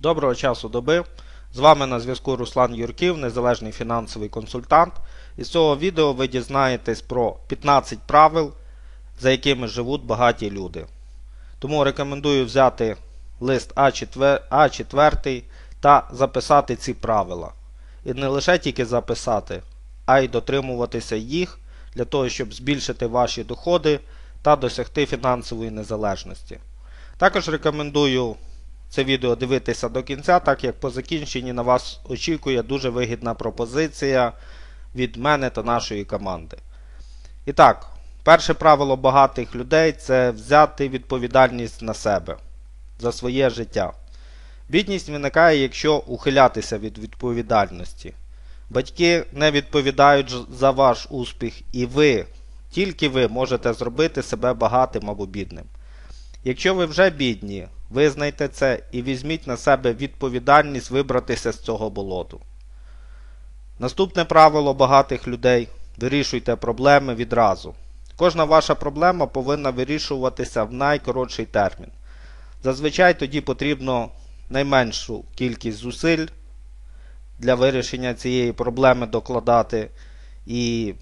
Доброго часу доби. З вами на зв'язку Руслан Юрків, незалежний фінансовий консультант. Із цього відео ви дізнаєтесь про 15 правил, за якими живуть багаті люди. Тому рекомендую взяти лист А4 та записати ці правила. І не лише тільки записати, а й дотримуватися їх для того, щоб збільшити ваші доходи та досягти фінансової незалежності. Також рекомендую це відео дивитися до кінця, так як по закінченні на вас очікує дуже вигідна пропозиція від мене та нашої команди. І так, перше правило багатих людей це взяти відповідальність на себе за своє життя. Бідність виникає, якщо ухилятися від відповідальності. Батьки не відповідають за ваш успіх, і ви, тільки ви можете зробити себе багатим або бідним. Якщо ви вже бідні, визнайте це і візьміть на себе відповідальність вибратися з цього болоту. Наступне правило багатих людей вирішуйте проблеми відразу. Кожна ваша проблема повинна вирішуватися в найкоротший термін. Зазвичай тоді потрібно найменшу кількість зусиль для вирішення цієї проблеми докладати. І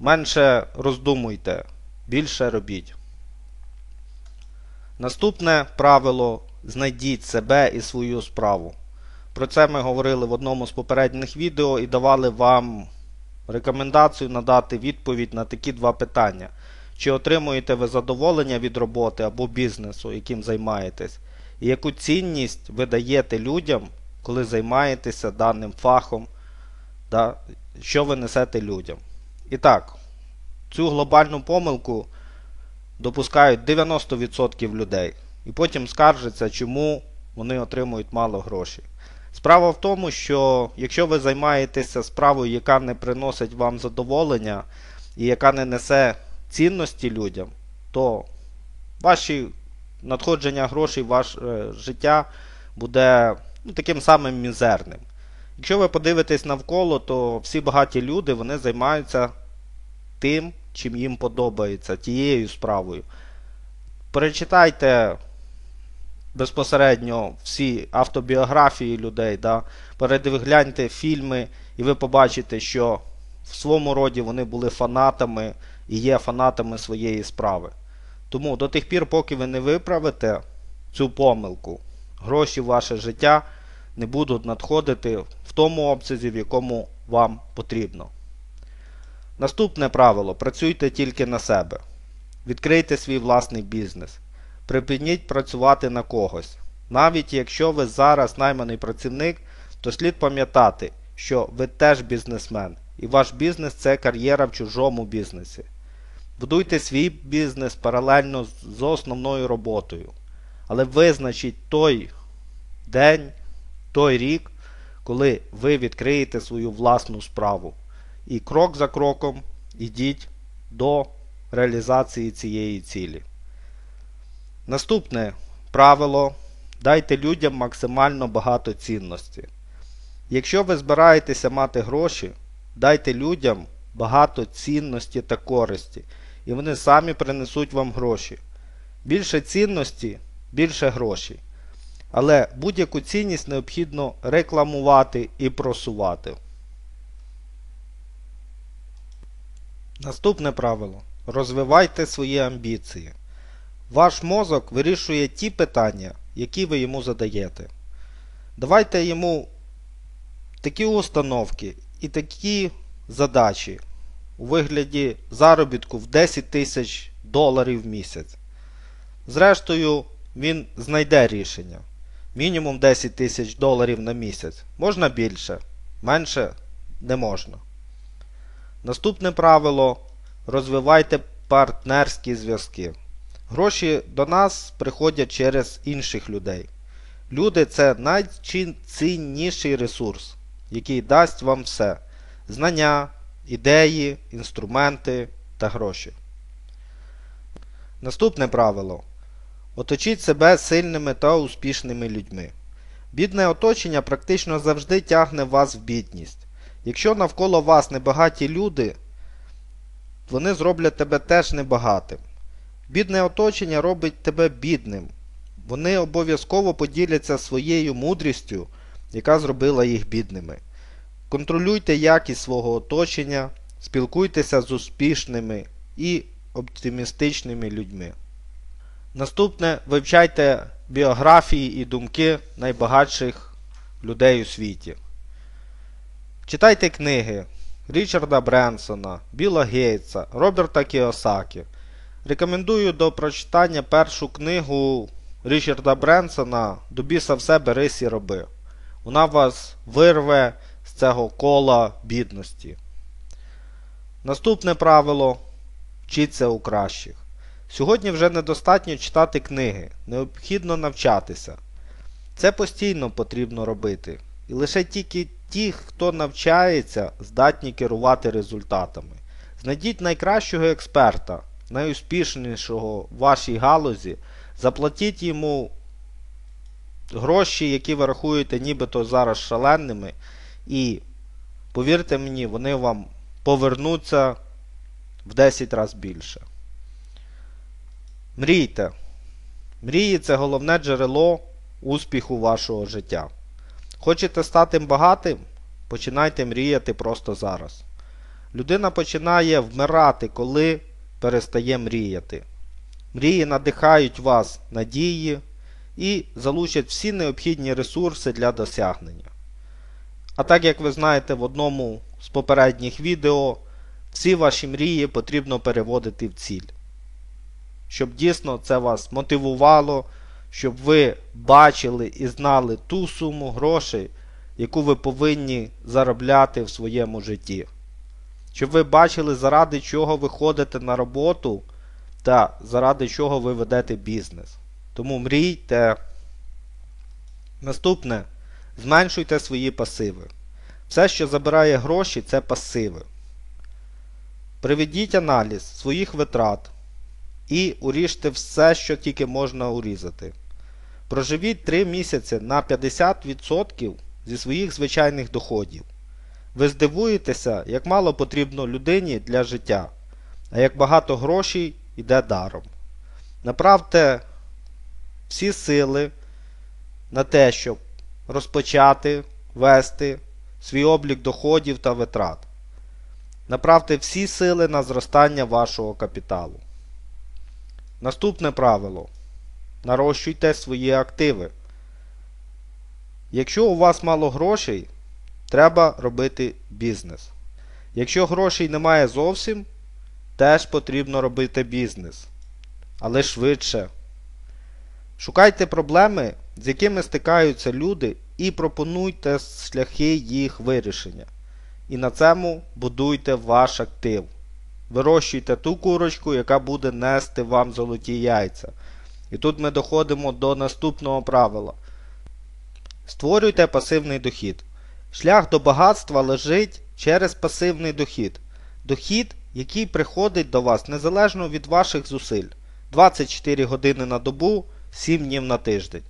менше роздумуйте, більше робіть. Наступне правило знайдіть себе і свою справу. Про це ми говорили в одному з попередніх відео і давали вам рекомендацію надати відповідь на такі два питання. Чи отримуєте ви задоволення від роботи або бізнесу, яким займаєтесь, і яку цінність ви даєте людям, коли займаєтеся даним фахом, да, що ви несете людям. І так, цю глобальну помилку допускають 90% людей. І потім скаржаться, чому вони отримують мало грошей. Справа в тому, що якщо ви займаєтеся справою, яка не приносить вам задоволення і яка не несе цінності людям, то ваші надходження грошей, ваше життя буде ну, таким самим мізерним. Якщо ви подивитесь навколо, то всі багаті люди вони займаються тим, чим їм подобається, тією справою. Перечитайте безпосередньо всі автобіографії людей, да? передивгляньте фільми, і ви побачите, що в своєму роді вони були фанатами і є фанатами своєї справи. Тому до тих пір, поки ви не виправите цю помилку, гроші в ваше життя не будуть надходити в тому обсязі, в якому вам потрібно. Наступне правило: працюйте тільки на себе. Відкрийте свій власний бізнес. Припиніть працювати на когось. Навіть якщо ви зараз найманий працівник, то слід пам'ятати, що ви теж бізнесмен, і ваш бізнес це кар'єра в чужому бізнесі. Будуйте свій бізнес паралельно з основною роботою. Але визначіть той день, той рік, коли ви відкриєте свою власну справу. І крок за кроком йдіть до реалізації цієї цілі. Наступне правило дайте людям максимально багато цінності. Якщо ви збираєтеся мати гроші, дайте людям багато цінності та користі, і вони самі принесуть вам гроші. Більше цінності, більше грошей. Але будь-яку цінність необхідно рекламувати і просувати. Наступне правило. Розвивайте свої амбіції. Ваш мозок вирішує ті питання, які ви йому задаєте. Давайте йому такі установки і такі задачі у вигляді заробітку в 10 тисяч доларів в місяць. Зрештою, він знайде рішення. Мінімум 10 тисяч доларів на місяць. Можна більше, менше не можна. Наступне правило розвивайте партнерські зв'язки. Гроші до нас приходять через інших людей. Люди це найцінніший ресурс, який дасть вам все: знання, ідеї, інструменти та гроші. Наступне правило. Оточіть себе сильними та успішними людьми. Бідне оточення практично завжди тягне вас в бідність. Якщо навколо вас небагаті люди, вони зроблять тебе теж небагатим. Бідне оточення робить тебе бідним, вони обов'язково поділяться своєю мудрістю, яка зробила їх бідними. Контролюйте якість свого оточення, спілкуйтеся з успішними і оптимістичними людьми. Наступне вивчайте біографії і думки найбагатших людей у світі. Читайте книги Річарда Бренсона, Біла Гейтса, Роберта Кіосакі. Рекомендую до прочитання першу книгу Річарда Бренсона До біса все берись і роби. Вона вас вирве з цього кола бідності. Наступне правило вчіться у кращих. Сьогодні вже недостатньо читати книги, необхідно навчатися. Це постійно потрібно робити. І лише тільки ті, хто навчається, здатні керувати результатами. Знайдіть найкращого експерта, найуспішнішого в вашій галузі, заплатіть йому гроші, які ви рахуєте нібито зараз шаленими, і повірте мені, вони вам повернуться в 10 разів більше. Мрійте. Мрії це головне джерело успіху вашого життя. Хочете стати багатим? Починайте мріяти просто зараз. Людина починає вмирати, коли перестає мріяти. Мрії надихають вас надії і залучать всі необхідні ресурси для досягнення. А так як ви знаєте в одному з попередніх відео, всі ваші мрії потрібно переводити в ціль. Щоб дійсно це вас мотивувало, щоб ви бачили і знали ту суму грошей, яку ви повинні заробляти в своєму житті. Щоб ви бачили, заради чого ви ходите на роботу та заради чого ви ведете бізнес. Тому мрійте. Наступне. Зменшуйте свої пасиви. Все, що забирає гроші, це пасиви. Приведіть аналіз своїх витрат і уріжте все, що тільки можна урізати. Проживіть 3 місяці на 50% зі своїх звичайних доходів. Ви здивуєтеся, як мало потрібно людині для життя, а як багато грошей йде даром. Направте всі сили на те, щоб розпочати вести свій облік доходів та витрат. Направте всі сили на зростання вашого капіталу. Наступне правило. Нарощуйте свої активи. Якщо у вас мало грошей, треба робити бізнес. Якщо грошей немає зовсім, теж потрібно робити бізнес. Але швидше. Шукайте проблеми, з якими стикаються люди, і пропонуйте шляхи їх вирішення. І на цьому будуйте ваш актив. Вирощуйте ту курочку, яка буде нести вам золоті яйця. І тут ми доходимо до наступного правила. Створюйте пасивний дохід. Шлях до багатства лежить через пасивний дохід. Дохід, який приходить до вас незалежно від ваших зусиль. 24 години на добу, 7 днів на тиждень.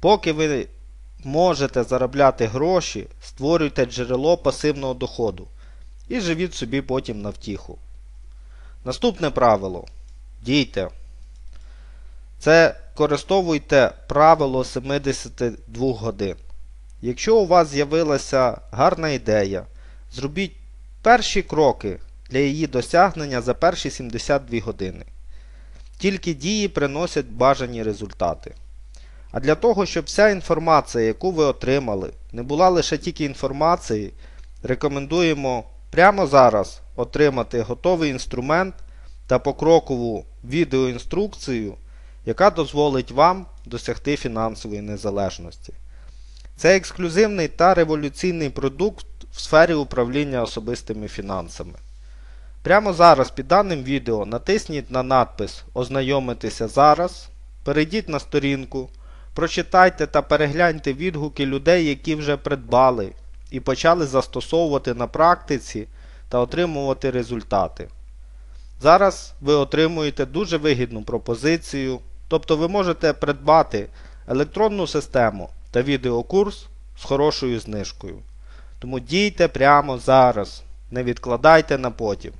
Поки ви можете заробляти гроші, створюйте джерело пасивного доходу і живіть собі потім на втіху. Наступне правило. Дійте. Це користовуйте правило 72 годин. Якщо у вас з'явилася гарна ідея, зробіть перші кроки для її досягнення за перші 72 години. Тільки дії приносять бажані результати. А для того, щоб вся інформація, яку ви отримали, не була лише тільки інформацією, рекомендуємо прямо зараз отримати готовий інструмент та покрокову відеоінструкцію, яка дозволить вам досягти фінансової незалежності. Це ексклюзивний та революційний продукт в сфері управління особистими фінансами. Прямо зараз під даним відео натисніть на надпис Ознайомитися зараз, перейдіть на сторінку, прочитайте та перегляньте відгуки людей, які вже придбали і почали застосовувати на практиці та отримувати результати. Зараз ви отримуєте дуже вигідну пропозицію, тобто ви можете придбати електронну систему та відеокурс з хорошою знижкою. Тому дійте прямо зараз, не відкладайте на потім.